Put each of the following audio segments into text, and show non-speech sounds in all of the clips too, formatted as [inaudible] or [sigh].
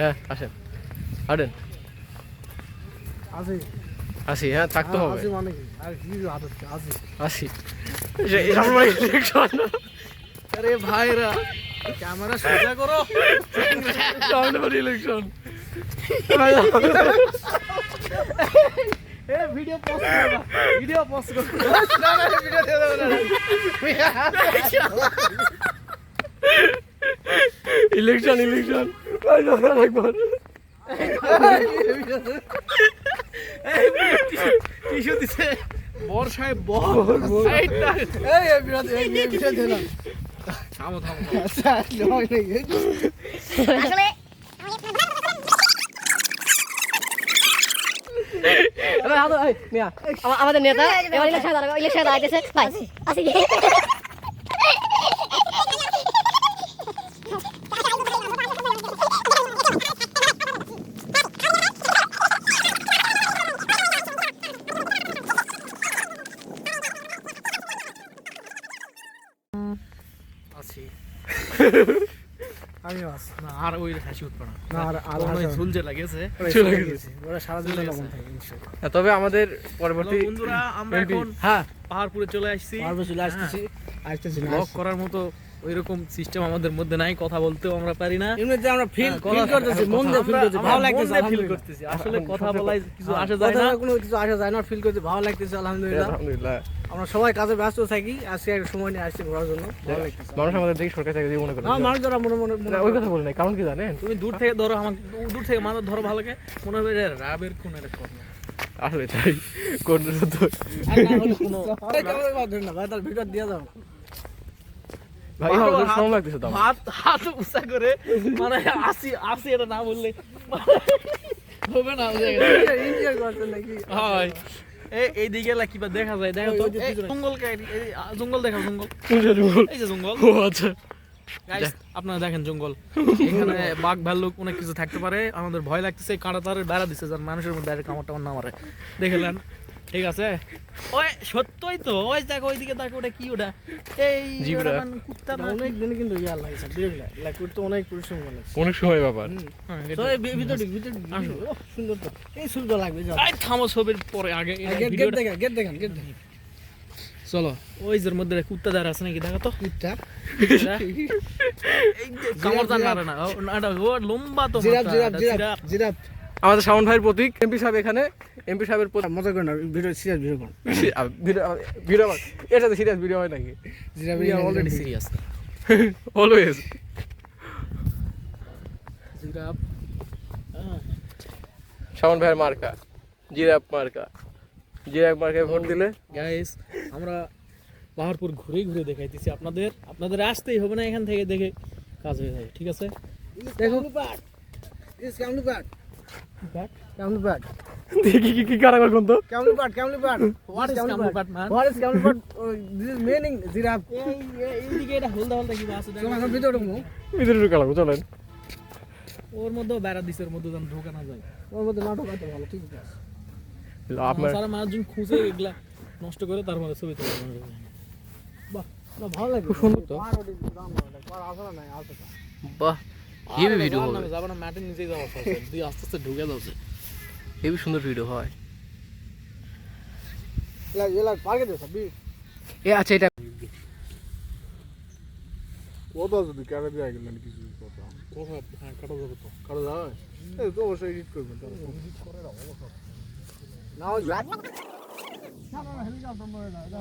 হ্যাঁ আসেন। হাঁটেন। আসি। আসি হ্যাঁ থাকতে হবে। আসি মানে আর ভাইরা ক্যামেরা সোজা করো। সামনে ইলেকশন এ ভিডিও পোস্ট করবা ভিডিও পোস্ট করবা না। না ভিডিও দিয়ে না। ইলেকশন ইলেকশন দিছে বর সাহেব বর এই এই এই ভিডিও দে থামো থামো আচ্ছা আসলে আমাদের নেতা এবার ইলেকশন দাঁড়াবে ইলেকশন দাঁড়াইতেছে ভাই আসি আছি। [laughs] আমি আস না আর ওই হাসি উঠবে না। আর আর ওই ঝুলছে লাগেছে চলে গেছে ওরা সারা দিন লবণ থাকে ইনশাআল্লাহ তবে আমাদের পরবর্তী বন্ধুরা আমরা এখন হ্যাঁ। পাহাড়পুরে চলে আসছি। পাহাড়পুরে চলে আসছি আসতেছি ব্লগ করার মতো ওইরকম সিস্টেম আমাদের মধ্যে নাই কথা বলতেও আমরা পারি না। এমনিতে আমরা ফিল হ্যাঁ, ফিল করতেছি মন দিয়ে ফিল করতেছি ভালো লাগতেছে feel করতেছি। আসলে কথা বলাই কিছু হ্যাঁ, আসে যায় না। কোনো কিছু আসা যায় না ফিল করতে ভালো লাগতেছে আলহামদুলিল্লাহ। আলহামদুলিল্লাহ। আমরা সবাই কাজে ব্যস্ত থাকি আজকে একটা সময় নিয়ে আসছি ঘোরার জন্য। ভালো লাগতেছে। মানুষ আমাদের দেখি সরকার থেকে মনে করে। আমার মানুষ যারা মনে মনে ওই কথা বলি না কারণ কি জানেন? তুমি দূর থেকে ধরো আমাকে দূর থেকে মানুষ ধরো ভালো লাগে মনে হবে রাবের কোন একটা কথা আসলে তাই কোন তো না না ভিডিও দিয়ে দাও। ভাই আমার লাগতেছে তো হাত হাত উঁচা করে মানে আসি আসি এটা না বললে হবে না বুঝে গেছে। নাকি? হয়। এই এই দিকে কিবা দেখা যায় দেখো তো ওই যে এই পিছনে। জঙ্গল কে- এই আ, জঙ্গল দেখা জঙ্গল। জঙ্গল? এই যে জঙ্গল। ও আচ্ছা। আপনারা দেখেন জঙ্গল। এখানে বাঘ ভাল্লুক অনেক কিছু থাকতে পারে। আমাদের ভয় লাগতেছে কাঁটা তারের বেড়া দিচ্ছে যার মানুষের মধ্যে কামড় টামড় না মারে। দেখলেন ঠিক আছে? ওই সত্যই তো। ওই দেখো ওইদিকে দেখো ওটা কি ওটা? এই জিব্রা। মানে কুত্তা না অনেক দিন কিন্তু ইয়ার লাগছে দেখলে লাইক করতে অনেক পরিশ্রম করে অনেক সময় ব্যাপার। হ্যাঁ, তো এই ভিতরে ভিতরে আসো। সুন্দর তো। এই সুন্দর লাগবে যাও। এই থামো ছবির পরে আগে গেট দেখেন গেট দেখেন গেট দেখেন চলো ওই যে মধ্যে কুত্তা দাঁড়া আছে নাকি দেখো তো। কুত্তা? এটা। [laughs] এই যে কামড় দান না। ও, না, এটা ও লম্বা তো জিরাফ জিরাফ জিরাফ। জিরাফ। আমাদের শাওন ভাইয়ের প্রতীক এমপি সাহেব এখানে এমপি সাহেবের প্রতীক। মজা করে না ভিডিও সিরিয়াস ভিডিও করুন। ভিডিও এর সাথে সিরিয়াস ভিডিও হয় নাকি? Already serious. Always giraffe. Shaon ভাইয়ের মার্কা জিরাপ মার্কা। জিরাপ মার্কায় ভোট দিলে? গাইস আমরা পাহাড়পুর ঘুরে ঘুরে দেখাইতেছি আপনাদের। আপনাদের আসতেই হবে না এখান থেকে দেখে কাজ হয়ে যাবে ঠিক আছে? দেখো ইস কেমন পাট Bat? কি কি কি কারাগার কোন তো কেমন? What is this is meaning giraffe এই এই- এইদিকে এটা হলদা হলদা কি আছে দেখো। ভিতরে ঢুকবো। ভিতরে ঢুকে লাগবো চলেন। ওর মধ্যেও বেড়া দিছে ওর মধ্যে যেন ঢোকা না যায়। ওর মধ্যে নাটক আছে ভালো ঠিক আছে। আপনার সারা মানুষজন খুঁজে এগুলা নষ্ট করে তারপরে ছবি তুলে। বাহ ভালো লাগে খুব সুন্দর তো। না আসলে নাই আসলে বাহ। হেভি ভিডিও হবে। যাবে না ম্যাটের নিচেই যাওয়া দিয়ে আস্তে আস্তে ঢুকে যাচ্ছে। হেভি সুন্দর ভিডিও হয়। এলা এলা পার্কে দে সব এ আচ্ছা এটা কত যদি ক্যামেরা দিয়ে গেলেন কিছু কথা কথা হ্যাঁ কাটা যাবে তো। কারও যায়? এই তো অবশ্যই এডিট করবেন এডিট করে দাও না ওই না না না হেলিকপ্টার মরে না এটা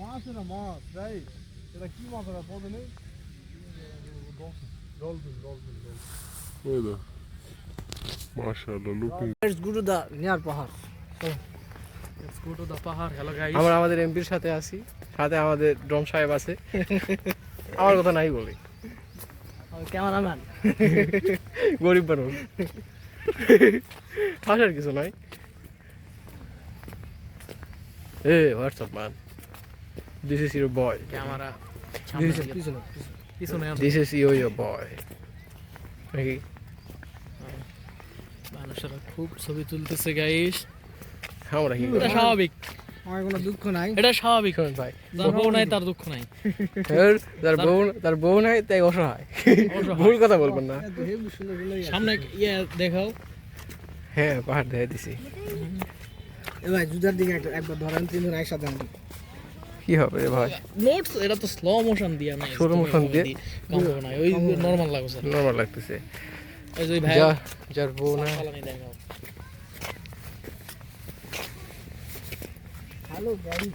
মাছ না মাছ তাই এটা কি মাছ এটা বলতে নেই? আমরা আমাদের এমপির সাথে আছি। সাথে আমাদের ডন সাহেব আছে। আমার কথা নাই বলি। ক্যামেরাম্যান গরিব মানুষ। হাসার কিছু নাই। এ WhatsApp man this is your boy camera This is- পিছনে পিছনে this is you your boy নাকি মানুষেরা খুব ছবি তুলতেছে গাইস আমরা কি এটা স্বাভাবিক। আমার কোনো দুঃখ নাই। এটা স্বাভাবিক ভাই। যার বউ নাই তার দুঃখ নাই। তার বউ তার বউ নাই তাই অসহায়। ভুল কথা বলবেন না। সামনে ইয়ে দেখাও। হ্যাঁ পাহাড় দেখে দিছি। এ ভাই জুতার দিকে একবার ধরেন তিনজন একসাথে আনবেন কি হবে ভাই? নোটস এটা তো স্লো মোশন দিয়া না স্লো মোশন দিয়ে? কম ওই নরমাল লাগছে। নরমাল লাগতেছে। ওই যে ভাই যার বউ না। হ্যালো গাড়ি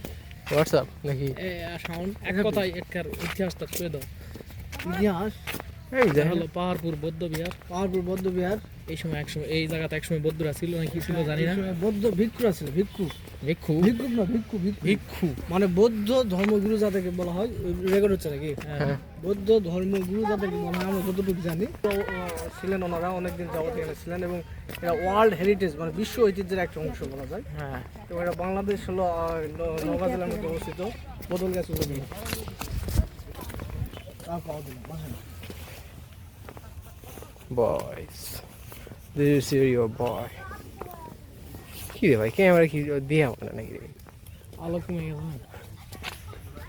হোয়াটসঅ্যাপ নাকি? এ সাউন্ড এক কার একটার ইতিহাসটা ছুঁয়ে দাও। ইতিহাস? এই এটা হলো পাহাড়পুর বৌদ্ধ বিহার। পাহাড়পুর বৌদ্ধ বিহার। এই সময় একসময় এই জায়গাতে একসময় বৌদ্ধরা ছিল নাকি ছিল জানি না। বৌদ্ধ ভিক্ষুরা ছিল ভিক্ষু। ভিক্ষু? ভিক্ষু না ভিক্ষু ভিক্ষু। ভিক্ষু। মানে বৌদ্ধ ধর্মগুরু যাদেরকে বলা হয় রেকর্ড হচ্ছে নাকি? হ্যাঁ। বৌদ্ধ ধর্মগুরু যাদেরকে বলা হয় আমরা যতটুকু জানি। তো, ছিলেন ওনারা অনেকদিন যাবত এখানে ছিলেন এবং এটা ওয়ার্ল্ড হেরিটেজ মানে বিশ্ব ঐতিহ্যের একটা অংশ বলা যায়। হ্যাঁ। এবং এটা বাংলাদেশ হলো নওগাঁ জেলার মধ্যে অবস্থিত। বদল গাছ আর পাওয়া দিলাম, বয়স দিস ইজ ইউর বয় কি রে ভাই ক্যামেরা কি দিয়ে না নাকি রে আলো কমে গেছে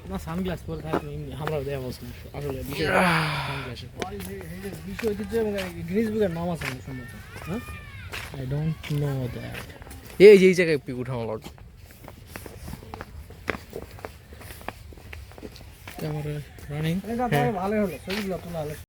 না? সানগ্লাস পরে থাকলে এমনি আমরাও দেওয়া বলছি আসলে বিশ্ব ঐতিহ্য এবং গ্রিনিজ বুকের নাম আছে আমার সম্ভবত হ্যাঁ আই ডোন্ট নো দ্যাট এই যে এই জায়গায় পিক উঠানো লাগবে ক্যামেরা রানিং এটা ভালো হলো ছবিগুলো তোলা হলো